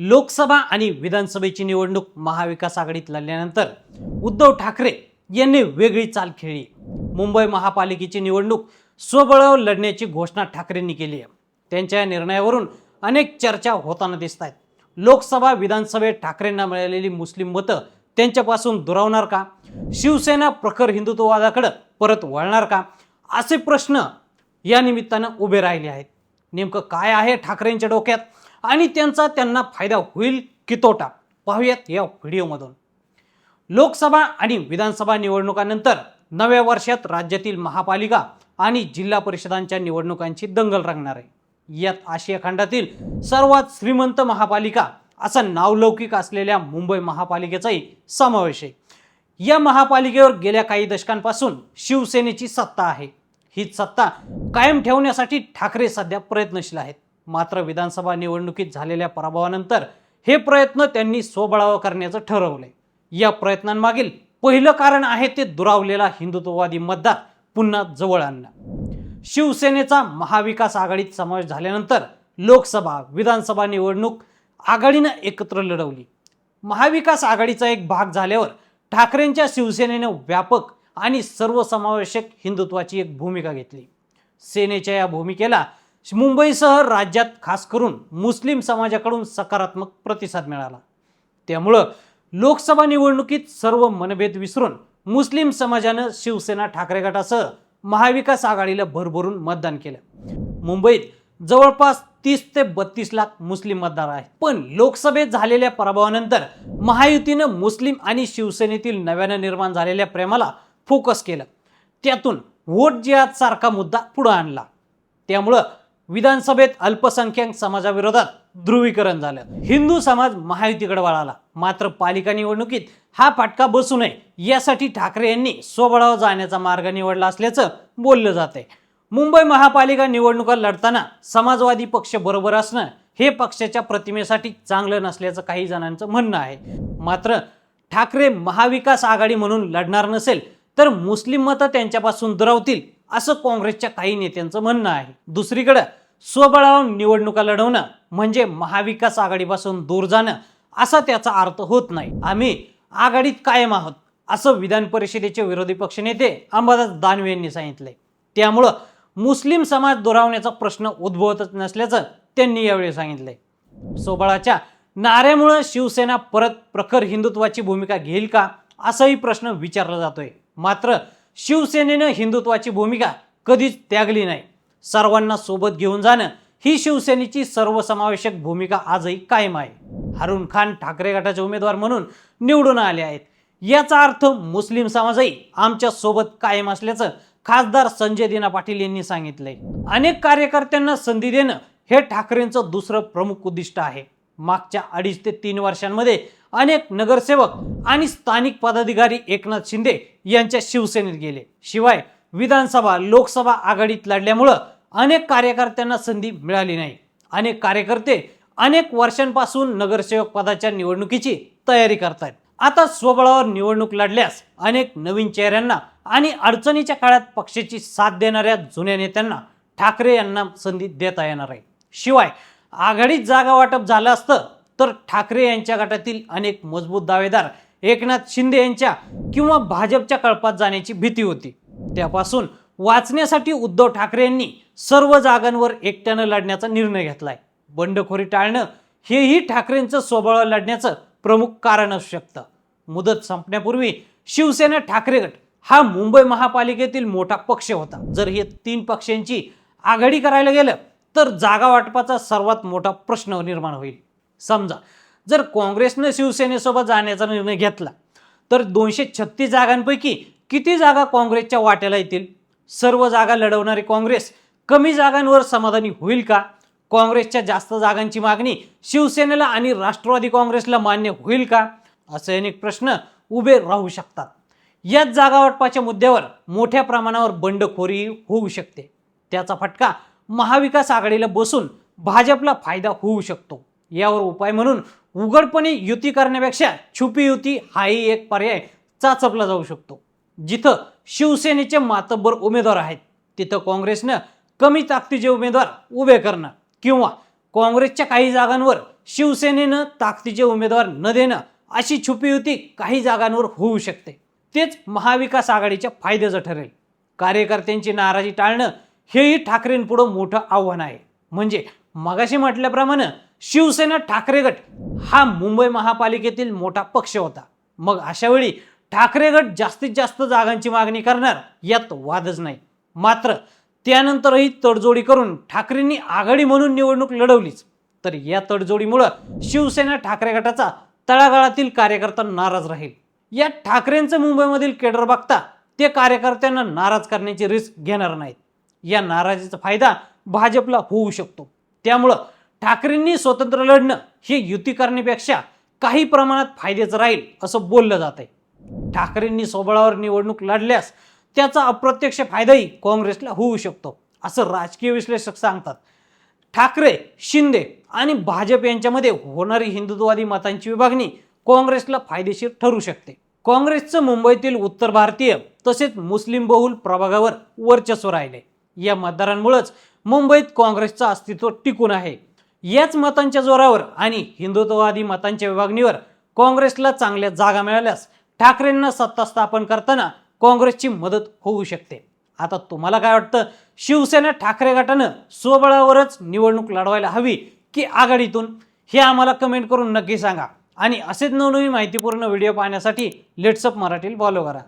लोकसभा आणि विधानसभेची निवडणूक महाविकास आघाडीत लढल्यानंतर उद्धव ठाकरे यांनी वेगळी चाल खेळली. मुंबई महापालिकेची निवडणूक स्वबळावर लढण्याची घोषणा ठाकरेंनी केली आहे. त्यांच्या या निर्णयावरून अनेक चर्चा होताना दिसत आहेत. लोकसभा विधानसभेत ठाकरेंना मिळालेली मुस्लिम मतं त्यांच्यापासून दुरावणार का? शिवसेना प्रखर हिंदुत्ववादाकडं परत वळणार का? असे प्रश्न या निमित्तानं उभे राहिले आहेत. नेमकं काय आहे ठाकरेंच्या डोक्यात? आणि त्यांचा त्यांना फायदा होईल की तोटा? पाहूयात या व्हिडिओमधून. लोकसभा आणि विधानसभा निवडणुकांनंतर नव्या वर्षात राज्यातील महापालिका आणि जिल्हा परिषदांच्या निवडणुकांची दंगल रंगणार आहे. यात आशिया खंडातील सर्वात श्रीमंत महापालिका असा नावलौकिक असलेल्या मुंबई महापालिकेचाही समावेश आहे. या महापालिकेवर गेल्या काही दशकांपासून शिवसेनेची सत्ता आहे. ही सत्ता कायम ठेवण्यासाठी ठाकरे सध्या प्रयत्नशील आहेत. मात्र विधानसभा निवडणुकीत झालेल्या पराभवानंतर हे प्रयत्न त्यांनी स्वबळावर करण्याचं ठरवलंय. या प्रयत्नांमागील पहिलं कारण आहे ते दुरावलेला हिंदुत्ववादी मतदार पुन्हा जवळ आणणं शिवसेनेचा महाविकास आघाडीत समावेश झाल्यानंतर लोकसभा विधानसभा निवडणूक आघाडीनं एकत्र लढवली. महाविकास आघाडीचा एक भाग झाल्यावर ठाकरेंच्या शिवसेनेनं व्यापक आणि सर्वसमावेशक हिंदुत्वाची एक भूमिका घेतली. सेनेच्या या भूमिकेला मुंबईसह राज्यात खास करून मुस्लिम समाजाकडून सकारात्मक प्रतिसाद मिळाला. त्यामुळं लोकसभा निवडणुकीत सर्व मनभेद विसरून मुस्लिम समाजानं शिवसेना ठाकरे गटासह महाविकास आघाडीला भरभरून मतदान केलं. मुंबईत जवळपास तीस ते बत्तीस लाख मुस्लिम मतदार आहेत. पण लोकसभेत झालेल्या पराभवानंतर महायुतीनं मुस्लिम आणि शिवसेनेतील नव्यानं निर्माण झालेल्या प्रेमाला फोकस केलं. त्यातून वोट जिहाद सारखा मुद्दा पुढं आणला. त्यामुळं विधानसभेत अल्पसंख्याक समाजाविरोधात ध्रुवीकरण झालं. हिंदू समाज महायुतीकडे वळाला. मात्र पालिका निवडणुकीत हा फाटका बसू नये यासाठी ठाकरे यांनी स्वबळावर जाण्याचा मार्ग निवडला असल्याचं बोललं जाते मुंबई महापालिका निवडणुका लढताना समाजवादी पक्ष बरोबर असणं हे पक्षाच्या प्रतिमेसाठी चांगलं नसल्याचं काही जणांचं म्हणणं आहे. मात्र ठाकरे महाविकास आघाडी म्हणून लढणार नसेल तर मुस्लिम मतं त्यांच्यापासून दुरावतील असं काँग्रेसच्या काही नेत्यांचं म्हणणं आहे. दुसरीकडं स्वबळावर निवडणुका लढवणं म्हणजे महाविकास आघाडीपासून दूर जाणं असा त्याचा अर्थ होत नाही. आम्ही आघाडीत कायम आहोत असं विधान परिषदेचे विरोधी पक्षनेते अंबादास दानवे यांनी सांगितलंय. त्यामुळं मुस्लिम समाज दुरावण्याचा प्रश्न उद्भवतच नसल्याचं त्यांनी यावेळी सांगितलंय. सोबळाच्या नाऱ्यामुळं शिवसेना परत प्रखर हिंदुत्वाची भूमिका घेईल का असाही प्रश्न विचारला जातोय. मात्र शिवसेनेनं हिंदुत्वाची भूमिका कधीच त्यागली नाही. सर्वांना सोबत घेऊन जाणं ही शिवसेनेची सर्वसमावेशक भूमिका आजही कायम आहे. हरुण खान ठाकरे गटाचे उमेदवार म्हणून निवडून आले आहेत. याचा अर्थ मुस्लिम समाजही आमच्यासोबत कायम असल्याचं खासदार संजय दिना पाटील यांनी सांगितलंय. अनेक कार्यकर्त्यांना संधी देणं हे ठाकरेंचं दुसरं प्रमुख उद्दिष्ट आहे. मागच्या अडीच ते तीन वर्षांमध्ये अनेक नगरसेवक आणि स्थानिक पदाधिकारी एकनाथ शिंदे यांच्या शिवसेनेत गेले. शिवाय विधानसभा लोकसभा आघाडीत लढल्यामुळं अनेक कार्यकर्त्यांना संधी मिळाली नाही. अनेक कार्यकर्ते अनेक वर्षांपासून नगरसेवक पदाच्या निवडणुकीची तयारी करतात आता स्वबळावर निवडणूक लढल्यास अनेक नवीन चेहऱ्यांना आणि अडचणीच्या काळात पक्षाची साथ देणाऱ्या जुन्या नेत्यांना ठाकरे यांना संधी देता येणार आहे. शिवाय आघाडीत जागा वाटप झालं असतं तर ठाकरे यांच्या गटातील अनेक मजबूत दावेदार एकनाथ शिंदे यांच्या किंवा भाजपच्या कळपात जाण्याची भीती होती. त्यापासून वाचण्यासाठी उद्धव ठाकरे यांनी सर्व जागांवर एकट्यानं लढण्याचा निर्णय घेतलाय. बंडखोरी टाळणं हेही ठाकरेंचं स्वबळ लढण्याचं प्रमुख कारण असू शकतं. मुदत संपण्यापूर्वी शिवसेना ठाकरे गट हा मुंबई महापालिकेतील मोठा पक्ष होता. जर हे तीन पक्षांची आघाडी करायला गेलं तर जागा वाटपाचा सर्वात मोठा प्रश्न निर्माण होईल. समजा जर काँग्रेसनं शिवसेनेसोबत जाण्याचा निर्णय घेतला तर दोनशे छत्तीस जागांपैकी किती जागा काँग्रेसच्या वाट्याला येतील? सर्व जागा लढवणारी काँग्रेस कमी जागांवर समाधानी होईल का? काँग्रेसच्या जास्त जागांची मागणी शिवसेनेला आणि राष्ट्रवादी काँग्रेसला मान्य होईल का? असे अनेक प्रश्न उभे राहू शकतात. याच जागा वाटपाच्या मुद्द्यावर मोठ्या प्रमाणावर बंडखोरी होऊ शकते. त्याचा फटका महाविकास आघाडीला बसून भाजपला फायदा होऊ शकतो. यावर उपाय म्हणून उघडपणे युती करण्यापेक्षा छुपी युती हाही एक पर्याय चाचपला जाऊ शकतो. जिथं शिवसेनेचे मातब्बर उमेदवार आहेत तिथं काँग्रेसनं कमी ताकदीचे उमेदवार उभे करणं किंवा काँग्रेसच्या काही जागांवर शिवसेनेनं ताकदीचे उमेदवार न देणं अशी छुपी युती काही जागांवर होऊ शकते. तेच महाविकास आघाडीच्या फायद्याचं ठरेल. कार्यकर्त्यांची नाराजी टाळणं हेही ठाकरेंपुढं मोठं आव्हान आहे. म्हणजे मगाशी म्हटल्याप्रमाणे शिवसेना ठाकरे गट हा मुंबई महापालिकेतील मोठा पक्ष होता. मग अशा वेळी ठाकरे गट जास्तीत जास्त जागांची मागणी करणार यात वादच नाही. मात्र त्यानंतरही तडजोडी करून ठाकरेंनी आघाडी म्हणून निवडणूक लढवलीच. तर या तडजोडीमुळं शिवसेना ठाकरे गटाचा तळागाळातील कार्यकर्ता नाराज राहील. या ठाकरेंचं मुंबईमधील केडर बघता ते कार्यकर्त्यांना नाराज करण्याची रिस्क घेणार नाहीत. या नाराजीचा फायदा भाजपला होऊ शकतो. त्यामुळं ठाकरेंनी स्वतंत्र लढणं हे युती करण्यापेक्षा काही प्रमाणात फायद्याचं राहील असं बोललं जात आहे ठाकरेंनी स्वबळावर निवडणूक लढल्यास त्याचा अप्रत्यक्ष फायदाही काँग्रेसला होऊ शकतो असं राजकीय विश्लेषक सांगतात. ठाकरे शिंदे आणि भाजप यांच्यामध्ये होणारी हिंदुत्ववादी मतांची विभागणी काँग्रेसला फायदेशीर ठरू शकते. काँग्रेसचं मुंबईतील उत्तर भारतीय तसेच मुस्लिम बहुल प्रभागावर वर्चस्व राहिले. या मतदारांमुळेच मुंबईत काँग्रेसचं अस्तित्व टिकून आहे. याच मतांच्या जोरावर आणि हिंदुत्ववादी मतांच्या विभागणीवर काँग्रेसला चांगल्या जागा मिळाल्यास ठाकरेंना सत्ता स्थापन करताना काँग्रेसची मदत होऊ शकते. आता तुम्हाला काय वाटतं? शिवसेना ठाकरे गटानं स्वबळावरच निवडणूक लढवायला हवी की आघाडीतून? हे आम्हाला कमेंट करून नक्की सांगा. आणि असेच नवनवीन माहितीपूर्ण व्हिडिओ पाहण्यासाठी लेट्सअप मराठीला फॉलो करा.